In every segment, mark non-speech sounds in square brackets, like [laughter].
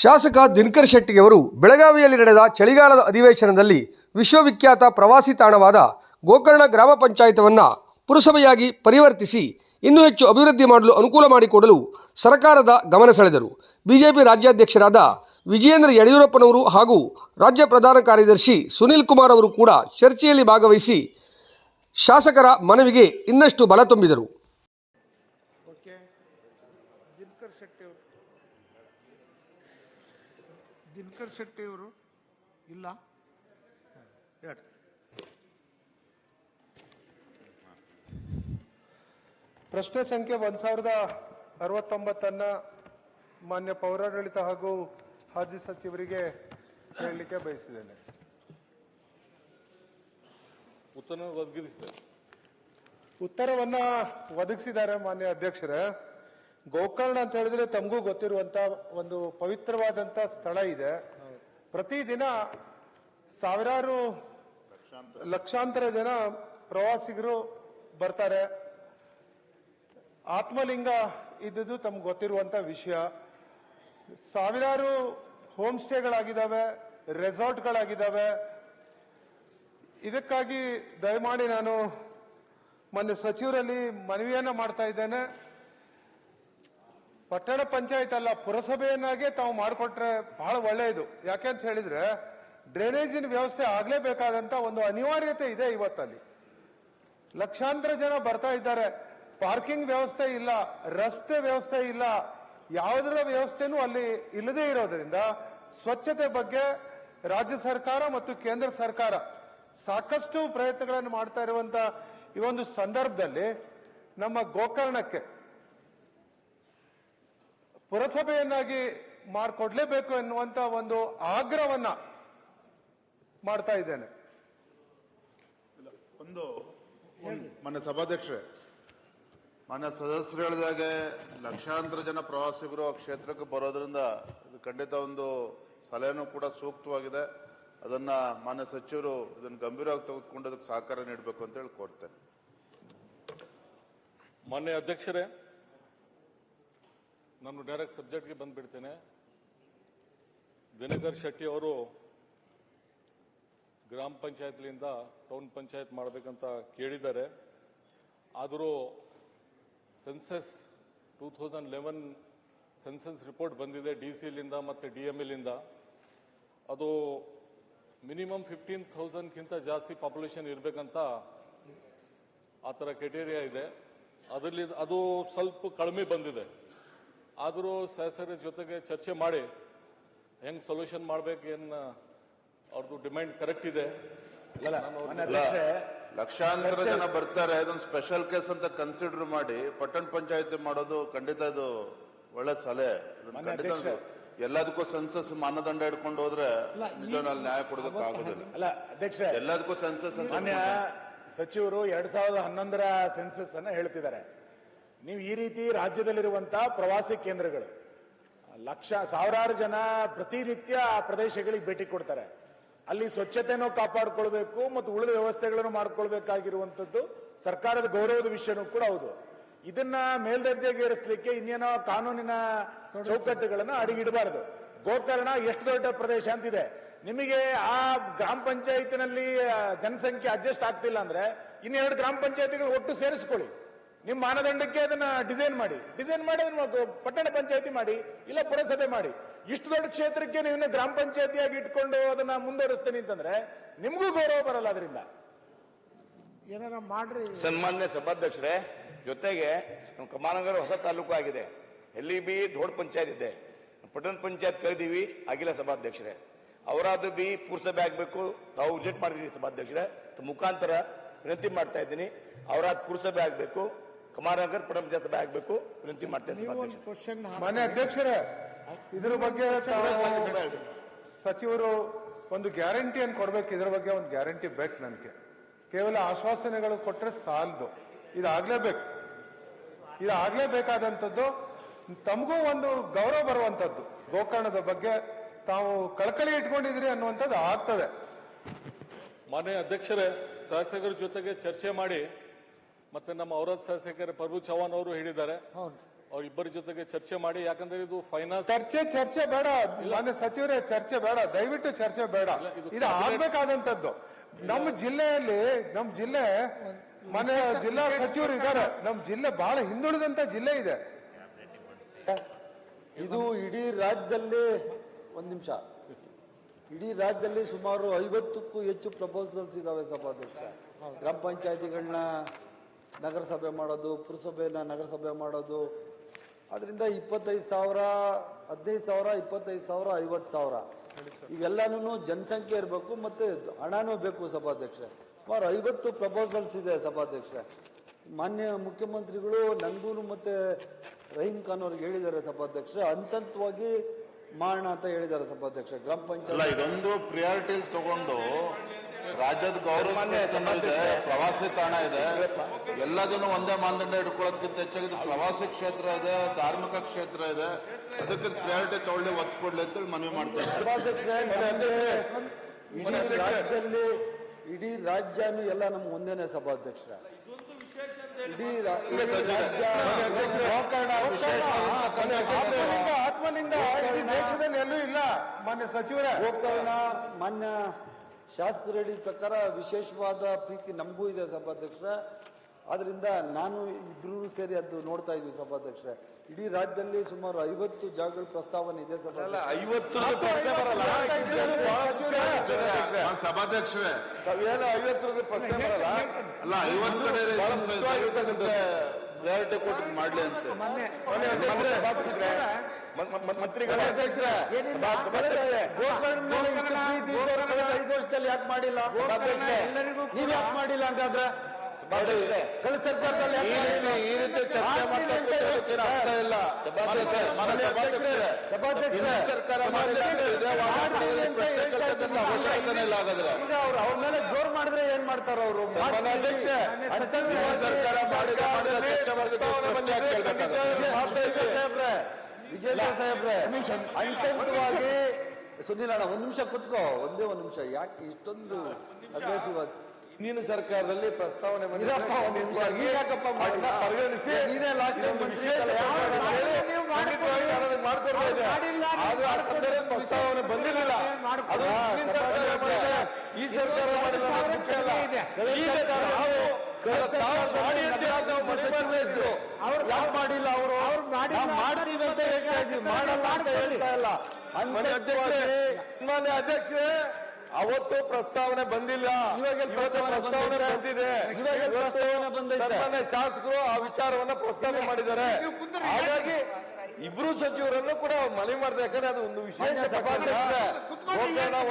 ಶಾಸಕ ದಿನಕರ್ ಶೆಟ್ಟಿಯವರು ಬೆಳಗಾವಿಯಲ್ಲಿ ನಡೆದ ಚಳಿಗಾಲದ ಅಧಿವೇಶನದಲ್ಲಿ ವಿಶ್ವವಿಖ್ಯಾತ ಪ್ರವಾಸಿ ತಾಣವಾದ ಗೋಕರ್ಣ ಗ್ರಾಮ ಪಂಚಾಯತವನ್ನು ಪುರಸಭೆಯಾಗಿ ಪರಿವರ್ತಿಸಿ ಇನ್ನೂ ಹೆಚ್ಚು ಅಭಿವೃದ್ಧಿ ಮಾಡಲು ಅನುಕೂಲ ಮಾಡಿಕೊಡಲು ಸರ್ಕಾರದ ಗಮನ ಸೆಳೆದರು. ಬಿಜೆಪಿ ರಾಜ್ಯಾಧ್ಯಕ್ಷರಾದ ವಿಜಯೇಂದ್ರ ಯಡಿಯೂರಪ್ಪನವರು ಹಾಗೂ ರಾಜ್ಯ ಪ್ರಧಾನ ಕಾರ್ಯದರ್ಶಿ ಸುನೀಲ್ ಕುಮಾರ್ ಅವರು ಕೂಡ ಚರ್ಚೆಯಲ್ಲಿ ಭಾಗವಹಿಸಿ ಶಾಸಕರ ಮನವಿಗೆ ಇನ್ನಷ್ಟು ಬಲ ತುಂಬಿದರು ಓಕೆ ದಿನಕರ್ ಶೆಟ್ಟಿ ಅವರು ದಿನಕರ್ ಶೆಟ್ಟಿ ಅವರು ಇಲ್ಲ. ಹೇಳಿ. ಪ್ರಶ್ನೆ ಸಂಖ್ಯೆ ಒಂದ್ ಸಾವಿರದ ಅರವತ್ತೊಂಬತ್ತನ್ನ ಮಾನ್ಯ ಪೌರಾಡಳಿತ ಹಾಗೂ ಹಾಜಿ ಸಚಿವರಿಗೆ ಹೇಳಲಿಕ್ಕೆ ಬಯಸಿದ್ದೇನೆ. ಉತ್ತರ ಒದಗಿಸಿದೆ ಉತ್ತರವನ್ನ ಒದಗಿಸಿದ್ದಾರೆ ಮಾನ್ಯ ಅಧ್ಯಕ್ಷರೇ. ಗೋಕರ್ಣ ಅಂತ ಹೇಳಿದ್ರೆ ತಮಗೂ ಗೊತ್ತಿರುವಂತ ಒಂದು ಪವಿತ್ರವಾದಂತ ಸ್ಥಳ ಇದೆ. ಪ್ರತಿದಿನ ಸಾವಿರಾರು ಲಕ್ಷಾಂತರ ಜನ ಪ್ರವಾಸಿಗರು ಬರ್ತಾರೆ. ಆತ್ಮಲಿಂಗ ಇದ್ದುದು ತಮ್ಗೆ ಗೊತ್ತಿರುವಂತ ವಿಷಯ. ಸಾವಿರಾರು ಹೋಮ್ ಸ್ಟೇಗಳಾಗಿದ್ದಾವೆ, ರೆಸಾರ್ಟ್ಗಳಾಗಿದ್ದಾವೆ. ಇದಕ್ಕಾಗಿ ದಯಮಾಡಿ ನಾನು ಮೊನ್ನೆ ಸಚಿವರಲ್ಲಿ ಮನವಿಯನ್ನ ಮಾಡ್ತಾ ಇದ್ದೇನೆ. ಪಟ್ಟಣ ಪಂಚಾಯತ್ ಅಲ್ಲ, ಪುರಸಭೆಯನ್ನಾಗೆ ತಾವು ಮಾಡಿಕೊಟ್ರೆ ಬಹಳ ಒಳ್ಳೆಯದು. ಯಾಕೆ ಅಂತ ಹೇಳಿದ್ರೆ, ಡ್ರೈನೇಜಿನ ವ್ಯವಸ್ಥೆ ಆಗ್ಲೇಬೇಕಾದಂತ ಒಂದು ಅನಿವಾರ್ಯತೆ ಇದೆ ಇವತ್ತಲ್ಲಿ. ಲಕ್ಷಾಂತರ ಜನ ಬರ್ತಾ ಇದ್ದಾರೆ. ಪಾರ್ಕಿಂಗ್ ವ್ಯವಸ್ಥೆ ಇಲ್ಲ, ರಸ್ತೆ ವ್ಯವಸ್ಥೆ ಇಲ್ಲ. ಯಾವುದರ ವ್ಯವಸ್ಥೆನೂ ಅಲ್ಲಿ ಇಲ್ಲದೆ ಇರೋದ್ರಿಂದ ಸ್ವಚ್ಛತೆ ಬಗ್ಗೆ ರಾಜ್ಯ ಸರ್ಕಾರ ಮತ್ತು ಕೇಂದ್ರ ಸರ್ಕಾರ ಸಾಕಷ್ಟು ಪ್ರಯತ್ನಗಳನ್ನು ಮಾಡ್ತಾ ಇರುವಂತ ಈ ಒಂದು ಸಂದರ್ಭದಲ್ಲಿ ನಮ್ಮ ಗೋಕರ್ಣಕ್ಕೆ ಪುರಸಭೆಯನ್ನಾಗಿ ಮಾಡಿಕೊಡ್ಲೇಬೇಕು ಎನ್ನುವಂತ ಒಂದು ಆಗ್ರಹವನ್ನ ಮಾಡ್ತಾ ಇದ್ದೇನೆ. ಒಂದು ಮೊನ್ನೆ ಸಭಾಧ್ಯಕ್ಷರೇ ಮಾನ್ಯ ಸದಸ್ಯರು ಹೇಳಿದಾಗೆ ಲಕ್ಷಾಂತರ ಜನ ಪ್ರವಾಸಿಗರು ಆ ಕ್ಷೇತ್ರಕ್ಕೆ ಬರೋದ್ರಿಂದ ಇದು ಖಂಡಿತ ಒಂದು ಸಲಹೆನೂ ಕೂಡ ಸೂಕ್ತವಾಗಿದೆ. ಅದನ್ನ ಮಾನ್ಯ ಸಚಿವರು ಇದನ್ನು ಗಂಭೀರವಾಗಿ ತೆಗೆದುಕೊಂಡು ಅದಕ್ಕೆ ಸಹಕಾರ ನೀಡಬೇಕು ಅಂತ ಹೇಳಿ ಕೋರ್ತೇನೆ. ಮಾನ್ಯ ಅಧ್ಯಕ್ಷರೇ ನಾನು ಡೈರೆಕ್ಟ್ ಸಬ್ಜೆಕ್ಟ್ಗೆ ಬಂದ್ಬಿಡ್ತೇನೆ. ದಿನಕರ್ ಶೆಟ್ಟಿ ಅವರು ಗ್ರಾಮ ಪಂಚಾಯತ್ಲಿಂದ ಟೌನ್ ಪಂಚಾಯತ್ ಮಾಡಬೇಕಂತ ಕೇಳಿದ್ದಾರೆ. ಆದರೂ census two thousand eleven census report ಬಂದಿದೆ ಡಿ ಸಿಲಿಂದ ಮತ್ತು ಡಿ ಎಂ ಎಲ್ಲಿಂದ ಅದು ಮಿನಿಮಮ್ ಫಿಫ್ಟೀನ್ ಥೌಸಂಡ್ಗಿಂತ ಜಾಸ್ತಿ ಪಾಪ್ಯುಲೇಷನ್ ಇರಬೇಕಂತ ಆ ಥರ ಕ್ರೈಟೇರಿಯಾ ಇದೆ. ಅದರಲ್ಲಿ ಅದು ಸ್ವಲ್ಪ ಕಡಿಮೆ ಬಂದಿದೆ. ಆದರೂ ಸದಸ್ಯರ ಜೊತೆಗೆ ಚರ್ಚೆ ಮಾಡಿ ಹೆಂಗ್ ಸೊಲ್ಯೂಷನ್ ಮಾಡ್ಬೇಕು ಏನು ಅವ್ರದ್ದು ಡಿಮ್ಯಾಂಡ್ ಕರೆಕ್ಟ್ ಇದೆ. ಲಕ್ಷಾಂತರ ಜನ ಬರ್ತಾರೆ ಅದೊಂದು ಸ್ಪೆಷಲ್ ಕೇಸ್ ಅಂತ ಕನ್ಸಿಡರ್ ಮಾಡಿ ಪಟ್ಟಣ ಪಂಚಾಯತಿ ಮಾಡೋದು ಖಂಡಿತ ಇದು ಒಳ್ಳೆ ಸಲಹೆ. ಎಲ್ಲದಕ್ಕೂ ಸೆನ್ಸಸ್ ಮಾನದಂಡ ಇಟ್ಕೊಂಡು ಹೋದ್ರೆ ನಿಜವಾಗಿ ನ್ಯಾಯ ಕೊಡೋದಕ್ಕೆ ಆಗೋದಿಲ್ಲ ಅಲ್ಲ ಅಧ್ಯಕ್ಷ ಎಲ್ಲದಕ್ಕೂ ಸೆನ್ಸಸ್ ಸಚಿವರು ಎರಡ್ ಸಾವಿರದ ಹನ್ನೊಂದರ ಸೆನ್ಸಸ್ ಅನ್ನ ಹೇಳ್ತಿದ್ದಾರೆ. ನೀವು ಈ ರೀತಿ ರಾಜ್ಯದಲ್ಲಿರುವಂತಹ ಪ್ರವಾಸಿ ಕೇಂದ್ರಗಳು, ಲಕ್ಷ, ಸಾವಿರಾರು ಜನ ಪ್ರತಿನಿತ್ಯ ಆ ಪ್ರದೇಶಗಳಿಗೆ ಭೇಟಿ ಕೊಡ್ತಾರೆ. ಅಲ್ಲಿ ಸ್ವಚ್ಛತೆಯನ್ನು ಕಾಪಾಡಿಕೊಳ್ಬೇಕು ಮತ್ತು ಉಳಿದ ವ್ಯವಸ್ಥೆಗಳನ್ನು ಮಾಡ್ಕೊಳ್ಬೇಕಾಗಿರುವಂಥದ್ದು ಸರ್ಕಾರದ ಗೌರವದ ವಿಷಯನೂ ಕೂಡ ಹೌದು. ಇದನ್ನ ಮೇಲ್ದರ್ಜೆಗೇರಿಸಲಿಕ್ಕೆ ಇನ್ನೇನೋ ಕಾನೂನಿನ ಚೌಕಟ್ಟುಗಳನ್ನು ಅಡಿಗಿಡಬಾರದು. ಗೋಕರ್ಣ ಎಷ್ಟು ದೊಡ್ಡ ಪ್ರದೇಶ ಅಂತಿದೆ. ನಿಮಗೆ ಆ ಗ್ರಾಮ ಪಂಚಾಯತಿನಲ್ಲಿ ಜನಸಂಖ್ಯೆ ಅಡ್ಜಸ್ಟ್ ಆಗ್ತಿಲ್ಲ ಅಂದ್ರೆ ಇನ್ನೆರಡು ಗ್ರಾಮ ಪಂಚಾಯತಿಗಳು ಒಟ್ಟು ಸೇರಿಸ್ಕೊಳ್ಳಿ. ನಿಮ್ಮ ಮಾನದಂಡಕ್ಕೆ ಅದನ್ನ ಡಿಸೈನ್ ಮಾಡಿ. ಡಿಸೈನ್ ಮಾಡಿ ಅದನ್ನ ಪಟ್ಟಣ ಪಂಚಾಯತಿ ಮಾಡಿ ಇಲ್ಲ ಪುರಸಭೆ ಮಾಡಿ. ಇಷ್ಟು ದೊಡ್ಡ ಕ್ಷೇತ್ರಕ್ಕೆ ನೀವು ಗ್ರಾಮ ಪಂಚಾಯತಿಯಾಗಿ ಇಟ್ಕೊಂಡು ಅದನ್ನ ಮುಂದುವರಿಸ್ತೀನಿ ಅಂತಂದ್ರೆ ನಿಮಗೂ ಗೌರವ ಬರಲ್ಲ ಅದರಿಂದ. ಏನಾರ ಮಾಡ್ರಿ. ಸನ್ಮಾನ್ಯ ಸಭಾಧ್ಯಕ್ಷರೇ ಜೊತೆಗೆ ನಮ್ಮ ಕಮಾನಗರ ಹೊಸ ತಾಲೂಕು ಆಗಿದೆ. ಎಲ್ಲಿ ಬಿ ದೊಡ್ಡ ಪಂಚಾಯತ್ ಇದೆ. ಪಟ್ಟಣ ಪಂಚಾಯತ್ ಕರೆದೀವಿ ಆಗಿಲ್ಲ ಸಭಾಧ್ಯಕ್ಷರೇ. ಅವರಾದ ಬಿ ಪುರಸಭೆ ಆಗಬೇಕು ತಾವು ವಿಸಿಟ್ ಮಾಡಿದೀವಿ ಸಭಾಧ್ಯಕ್ಷರೇ. ಮುಖಾಂತರ ವಿನಂತಿ ಮಾಡ್ತಾ ಇದ್ದೀನಿ ಅವರಾದ ಪುರಸಭೆ ಆಗಬೇಕು. ಪಟ್ಟಣ ಪಂಚಾಯತ್ ಸಭೆ ಆಗಬೇಕು. ವಿನಂತಿ ಮಾಡ್ತೇನೆ ಮನೆ ಅಧ್ಯಕ್ಷರೇ ಇದ್ರ ಬಗ್ಗೆ ಸಚಿವರು ಒಂದು ಗ್ಯಾರಂಟಿಯನ್ನು ಕೊಡ್ಬೇಕು ಇದ್ರ ಬಗ್ಗೆ ಒಂದು ಗ್ಯಾರಂಟಿ ಬೇಕು ನನಗೆ. ಕೇವಲ ಆಶ್ವಾಸನೆಗಳು ಕೊಟ್ಟರೆ ಸಾಲದು. ಇದಾಗ್ಲೇಬೇಕು. ಇದಾಗ್ಲೇಬೇಕಾದಂಥದ್ದು ತಮಗೂ ಒಂದು ಗೌರವ ಬರುವಂಥದ್ದು. ಗೋಕರ್ಣದ ಬಗ್ಗೆ ತಾವು ಕಳಕಳಿ ಇಟ್ಕೊಂಡಿದ್ರಿ ಅನ್ನುವಂಥದ್ದು ಆಗ್ತದೆ. ಮಾನ್ಯ ಅಧ್ಯಕ್ಷರೇ ಶಾಸಕರ ಜೊತೆಗೆ ಚರ್ಚೆ ಮಾಡಿ ಮತ್ತೆ ನಮ್ಮ ಔರಾದ್ ಶಾಸಕರ ಪ್ರಭು ಚವ್ಹಾಣ್ ಅವರು ಹೇಳಿದ್ದಾರೆ. ಹೌದು. ಅವರಿಬ್ಬರ ಜೊತೆಗೆ ಚರ್ಚೆ ಮಾಡಿ ಯಾಕಂದ್ರೆ ಇದು ಫೈನಾನ್ಸ್ ಚರ್ಚೆ ಚರ್ಚೆ ಬೇಡ. ಮಾನ್ಯ ಸಚಿವರೇ ಚರ್ಚೆ ಬೇಡ. ದಯವಿಟ್ಟು ಚರ್ಚೆ ಬೇಡ. ಇದು ಇದು ಆಗ್ಬೇಕಾದಂತದ್ದು ನಮ್ಮ ಜಿಲ್ಲೆಯಲ್ಲಿ ನಮ್ಮ ಜಿಲ್ಲೆ ಮನೆ ಜಿಲ್ಲಾ ಸಚಿವರು ಇದ್ದಾರೆ. ನಮ್ಮ ಜಿಲ್ಲೆ ಬಹಳ ಹಿಂದುಳಿದಂತ ಜಿಲ್ಲೆ ಇದೆ. ಇದು ಇಡೀ ರಾಜ್ಯದಲ್ಲಿ ಒಂದು ನಿಮಿಷ. ಇಡೀ ರಾಜ್ಯದಲ್ಲಿ ಸುಮಾರು ಐವತ್ತಕ್ಕೂ ಹೆಚ್ಚು ಪ್ರಪೋಸಲ್ಸ್ ಇದಾವೆ ಸಭಾಧ್ಯಕ್ಷ. ಗ್ರಾಮ ಪಂಚಾಯತಿಗಳನ್ನ ನಗರಸಭೆ ಮಾಡೋದು ಪುರಸಭೆನ ನಗರಸಭೆ ಮಾಡೋದು. ಅದರಿಂದ ಇಪ್ಪತ್ತೈದು ಸಾವಿರ, ಹದಿನೈದು ಸಾವಿರ, ಇಪ್ಪತ್ತೈದು ಸಾವಿರ, ಐವತ್ತು ಸಾವಿರ. ಇವೆಲ್ಲನೂ ಜನಸಂಖ್ಯೆ ಇರಬೇಕು ಮತ್ತೆ ಹಣನೂ ಬೇಕು ಸಭಾಧ್ಯಕ್ಷ ಸುಮಾರು ಐವತ್ತು ಪ್ರಪೋಸಲ್ಸ್ ಇದೆ ಸಭಾಧ್ಯಕ್ಷ ಮಾನ್ಯ ಮುಖ್ಯಮಂತ್ರಿಗಳು ನನಗೂ ಮತ್ತೆ ರಹೀಂ ಖಾನ್ ಅವ್ರಿಗೆ ಹೇಳಿದ್ದಾರೆ ಸಭಾಧ್ಯಕ್ಷ ಹಂತವಾಗಿ ಮಾಡೋಣ ಅಂತ ಹೇಳಿದ್ದಾರೆ ಸಭಾಧ್ಯಕ್ಷ ಗ್ರಾಮ ಪಂಚಾಯತ್ ಇದೊಂದು ಪ್ರಿಯಾರಿಟಿ ತಗೊಂಡು ರಾಜ್ಯದ ಗೌರವ ಇದೆ ಪ್ರವಾಸಿ ತಾಣ ಇದೆ. ಎಲ್ಲದನ್ನು ಒಂದೇ ಮಾನದಂಡ ಇಟ್ಕೊಳ್ಳೋದಕ್ಕಿಂತ ಹೆಚ್ಚಾಗಿ ಪ್ರವಾಸಿ ಕ್ಷೇತ್ರ ಇದೆ ಧಾರ್ಮಿಕ ಕ್ಷೇತ್ರ ಇದೆ. ಅದಕ್ಕೆ ಪ್ರಿಯಾರಿಟಿ ತಗೊಳ್ಳಿ ಒತ್ತು ಕೊಡ್ಲಿ ಅಂತೇಳಿ ಮನವಿ ಮಾಡ್ತಾರೆ ನಮ್ಗೆ ಇಡೀ ರಾಜ್ಯದಲ್ಲಿ ಇಡೀ ರಾಜ್ಯನೂ ಎಲ್ಲ ನಮ್ಗೆ ಒಂದೇನೆ ಸಭಾಧ್ಯಕ್ಷ ಇಡೀ ಆತ್ಮನಿಂದ ದೇಶದಲ್ಲಿ ಎಲ್ಲೂ ಇಲ್ಲ ಮಾನ್ಯ ಸಚಿವರೇ. ಗೋಕರ್ಣ ಮಾನ್ಯ ಶಾಸಕರು ಹೇಳಿದ ಪ್ರಕಾರ ವಿಶೇಷವಾದ ಪ್ರೀತಿ ನಮಗೂ ಇದೆ ಸಭಾಧ್ಯಕ್ಷ ಆದ್ರಿಂದ ನಾನು ಇಬ್ರು ಸೇರಿ ಅದು ನೋಡ್ತಾ ಇದ್ವಿ ಸಭಾಧ್ಯಕ್ಷ ಇಡೀ ರಾಜ್ಯದಲ್ಲಿ ಸುಮಾರು ಐವತ್ತು ಜಾಗಗಳ ಪ್ರಸ್ತಾವನೆ ಇದೆ ಸಭಾಧ್ಯಕ್ಷರೇ. ತಾವೇನು ಐವತ್ತರದ್ದು ಪ್ರಶ್ನೆ [laughs] ಬರಲ್ಲ. ಅಲ್ಲ ಐವತ್ತು ಕಡೆ ಪ್ರಿಯಾರಿಟಿ ಕೊಟ್ಟು ಮಾಡ್ಲಿ ಅಂತ. ಮಂತ್ರಿಗಳೇ ಕಳೆದ ಐದು ವರ್ಷದಲ್ಲಿ ಯಾಕೆ ಮಾಡಿಲ್ಲ? ನೀವ್ ಯಾಕೆ ಮಾಡಿಲ್ಲ ಹಂಗಾದ್ರೆ? ಸರ್ಕಾರದಲ್ಲಿ ಈ ರೀತಿ ಚರ್ಚೆ ಇಲ್ಲ. ಸರ್ಕಾರ ಮಾಡಿದ್ರೆ ಈಗ ಅವ್ರು ಅವ್ರ ಮೇಲೆ ಜೋರ್ ಮಾಡಿದ್ರೆ ಏನ್ ಮಾಡ್ತಾರ ಅವರು? ಸರ್ಕಾರ ಮಾಡಿದ ವಿಜೇಂದ್ರ ಸಾಹೇಬ್ರೆ ಸುನಿಲ್ ಅಣ್ಣ ಒಂದ್ ನಿಮಿಷ ಕುತ್ಕೋ. ಒಂದೇ ಒಂದ್ ನಿಮಿಷ. ಯಾಕೆ ಇಷ್ಟೊಂದು ಅಗ್ರೆಸಿವ್ ಆಗಿ ನೀನು ಸರ್ಕಾರದಲ್ಲಿ ಪ್ರಸ್ತಾವನೆ ಪ್ರಸ್ತಾವನೆ ಬಂದಿರಲಿಲ್ಲ. ಈ ಸರ್ಕಾರ ಮಾಡಿ ಅವ್ರು ಯಾಕೆ ಮಾಡಿಲ್ಲ ಅವರು? ನಾವು ಮಾಡ್ತೀವಿ ಅಂತ ಹೇಳ್ತಾ ಇದ್ವಿ ಮಾಡಲ್ಲ ಅಂತ ಹೇಳ್ತಾ ಇಲ್ಲ. ಅಧ್ಯಕ್ಷರೇ ಅಧ್ಯಕ್ಷರೇ ಅವತ್ತು ಪ್ರಸ್ತಾವನೆ ಬಂದಿಲ್ಲ. ಇವಾಗ ಪ್ರಸ್ತಾವನೆ. ಬಂದಿದೆ. ಇವಾಗ ಪ್ರಸ್ತಾವನೆ. ಸನ್ಮಾನ್ಯ ಶಾಸಕರು ಆ ವಿಚಾರವನ್ನ ಪ್ರಸ್ತಾವನೆ ಮಾಡಿದ್ದಾರೆ. ಹಾಗಾಗಿ ಇಬ್ರು ಸಚಿವರನ್ನು ಕೂಡ ಮನವಿ ಮಾಡಿದೆ ಯಾಕಂದ್ರೆ ಅದು ಒಂದು ವಿಶೇಷ ಗೋಕರ್ಣ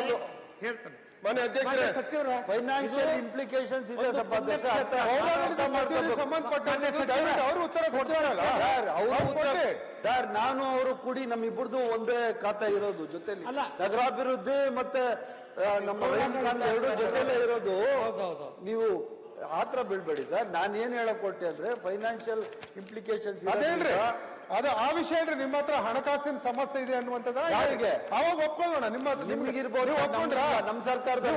ಒಂದು ಹೇಳ್ತಾನೆ. ಮಾನ್ಯ ಅಧ್ಯಕ್ಷರೇ ಸಚಿವರ ಫೈನಾನ್ಷಿಯಲ್ ಇಂಪ್ಲಿಕೇಶನ್ಸ್ ಇದೆ ಅವರು ಉತ್ತರ ಕೊಡ್ತಾರಲ್ಲ ಸರ್ ನಾನು ಅವರು ಕೂಡಿ ನಮ್ಮಿಬ್ಬರದು ಒಂದೇ ಖಾತೆ ಇರೋದು ಜೊತೆಲಿ. ನಗರಾಭಿವೃದ್ಧಿ ಮತ್ತೆ ನಮ್ಮ ಎರಡು ಜೊತೆಲೇ ಇರೋದು. ನೀವು ಆತರ ಬೀಳ್ಬೇಡಿ ಸರ್. ನಾನು ಏನ್ ಹೇಳಕ್ ಕೊಟ್ಟೆ ಅಂದ್ರೆ ಫೈನಾನ್ಷಿಯಲ್ ಇಂಪ್ಲಿಕೇಶನ್ಸ್ ಅದೇನ್ರಿ? ಅದು ಆ ವಿಷಯ ಏನ್ರಿ ನಿಮ್ಮ ಹತ್ರ ಹಣಕಾಸಿನ ಸಮಸ್ಯೆ ಇದೆ ಅನ್ನುವಂಥದ್ದು ಯಾರಿಗೆ? ಅವಾಗ ಒಪ್ಕೊಳ್ಳೋಣ ನಿಮ್ಮ ಹತ್ರ ನಿಮ್ಗಿರ್ಬೋದು ಒಪ್ಕೊಂಡ್ರ? ನಮ್ಮ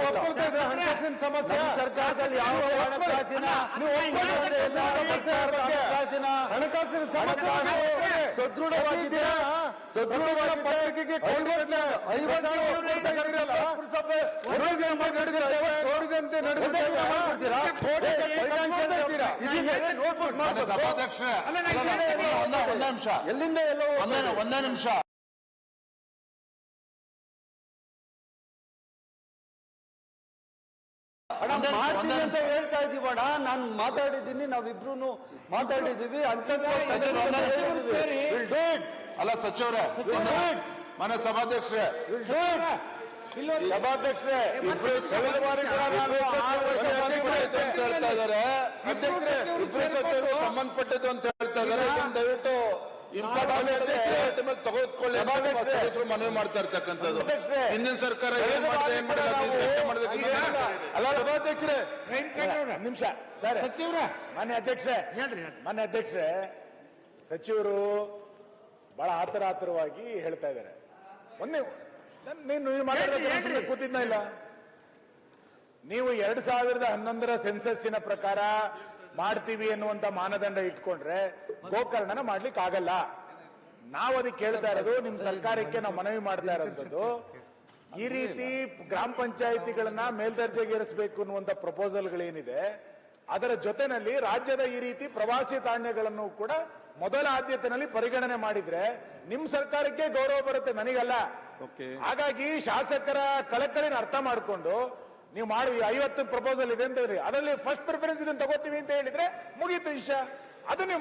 ಒಪ್ಕೊಳ್ತಾ ಇದ್ರೆ ಹಣಕಾಸಿನ ಸಮಸ್ಯೆ ಸರ್ಕಾರದಲ್ಲಿ ಯಾವ ಹಣಕಾಸಿನ. ಹಣಕಾಸಿನ ಹಣಕಾಸಿನ ಸಮಸ್ಯೆ ಸದೃಢವಾಗಿದ್ದೀರಾ ಸದೃಢವಾದ ಪತ್ರಿಕೆಗೆ ಕೈಗೊಡ್ಲಿ. ಐವತ್ತು ನಡೆದಿದೆ, ನೋಡಿದಂತೆ ನಡೆದಿದೆ. ಸಭಾಧ್ಯಕ್ಷರೇ ಒಂದೇ ನಿಮಿಷ. ಎಲ್ಲಿಂದ ಎಲ್ಲೋ ಒಂದೇ ನಿಮಿಷ. ಮಾಡ್ತೀನಿ ಅಂತ ಹೇಳ್ತಾ ಇದೀವಣ್ಣ ನಾನು ಮಾತಾಡಿದ್ದೀನಿ ನಾವಿಬ್ರು ಮಾತಾಡಿದೀವಿ. ಅಂತ ಅಲ್ಲ ಸಚಿವರೇ ಮನೆ ಸಭಾಧ್ಯಕ್ಷರೇ. ಸಭಾಧ್ಯಕ್ಷರೇ ಸಂಬಂಧಪಟ್ಟದ್ದು ಅಂತ ಹೇಳ್ತಾ ಇದ್ದಾರೆ. ಅಧ್ಯಕ್ಷರೇ, ಇಬ್ರು ಸಚಿವರು ಸಂಬಂಧಪಟ್ಟಿದ್ದು ಅಂತ ಹೇಳ್ತಾ ಇದ್ದಾರೆ. ದಯವಿಟ್ಟು ತೆಗೆದುಕೊಳ್ಳಿ ಮನವಿ ಮಾಡ್ತಾ ಇರ್ತಕ್ಕಂಥದ್ದು. ಹಿಂದಿನ ಸರ್ಕಾರ ಸಭಾಧ್ಯಕ್ಷರೇ ನಿಮಿಷ. ಸರ್ ಸಚಿವರ. ಮಾನ್ಯ ಅಧ್ಯಕ್ಷರೇ. ಹೇಳ್ರಿ ಹೇಳ್ರಿ. ಮಾನ್ಯ ಅಧ್ಯಕ್ಷರೇ ಸಚಿವರು ಬಹಳ ಆತರ ಆತರವಾಗಿ ಹೇಳ್ತಾ ಇದ್ದಾರೆ. ಒಂದೇ ನನ್-. ಕೂತಿದ್ನ ಇಲ್ಲ? ನೀವು ಎರಡ್ ಸಾವಿರದ ಹನ್ನೊಂದರ ಸೆನ್ಸಸ್ಸಿನ ಪ್ರಕಾರ ಮಾಡ್ತೀವಿ ಎನ್ನುವಂತ ಮಾನದಂಡ ಇಟ್ಕೊಂಡ್ರೆ ಗೋಕರ್ಣನ ಮಾಡ್ಲಿಕ್ಕೆ ಆಗಲ್ಲ. ನಾವು ಅದಕ್ಕೆ ಕೇಳ್ತಾ ಇರೋದು ನಿಮ್ ಸರ್ಕಾರಕ್ಕೆ ನಾವು ಮನವಿ ಮಾಡ್ತಾ ಇರೋದು ಈ ರೀತಿ ಗ್ರಾಮ ಪಂಚಾಯಿತಿಗಳನ್ನ ಮೇಲ್ದರ್ಜೆಗೇರಿಸಬೇಕು ಅನ್ನುವಂತ ಪ್ರಪೋಸಲ್ಗಳೇನಿದೆ ಅದರ ಜೊತೆನಲ್ಲಿ ರಾಜ್ಯದ ಈ ರೀತಿ ಪ್ರವಾಸಿ ತಾಣ್ಯಗಳನ್ನು ಕೂಡ ಮೊದಲ ಆದ್ಯತೆನಲ್ಲಿ ಪರಿಗಣನೆ ಮಾಡಿದ್ರೆ ನಿಮ್ ಸರ್ಕಾರಕ್ಕೆ ಗೌರವ ಬರುತ್ತೆ ನನಗಲ್ಲ. ಹಾಗಾಗಿ ಶಾಸಕರ ಕಳಕಳಿನ ಅರ್ಥ ಮಾಡ್ಕೊಂಡು ನೀವು ಮಾಡಿ ಐವತ್ತು ಪ್ರಪೋಸಲ್ ಇದೆ ಅಂತ ಹೇಳಿ. ಅದರಲ್ಲಿ ಫಸ್ಟ್ ಪ್ರಿಫರೆನ್ಸ್ ಇದನ್ನು ತಗೋತೀವಿ ಅಂತ ಹೇಳಿದ್ರೆ ಮುಗೀತು ವಿಷಯ. ಅದು ನೀವು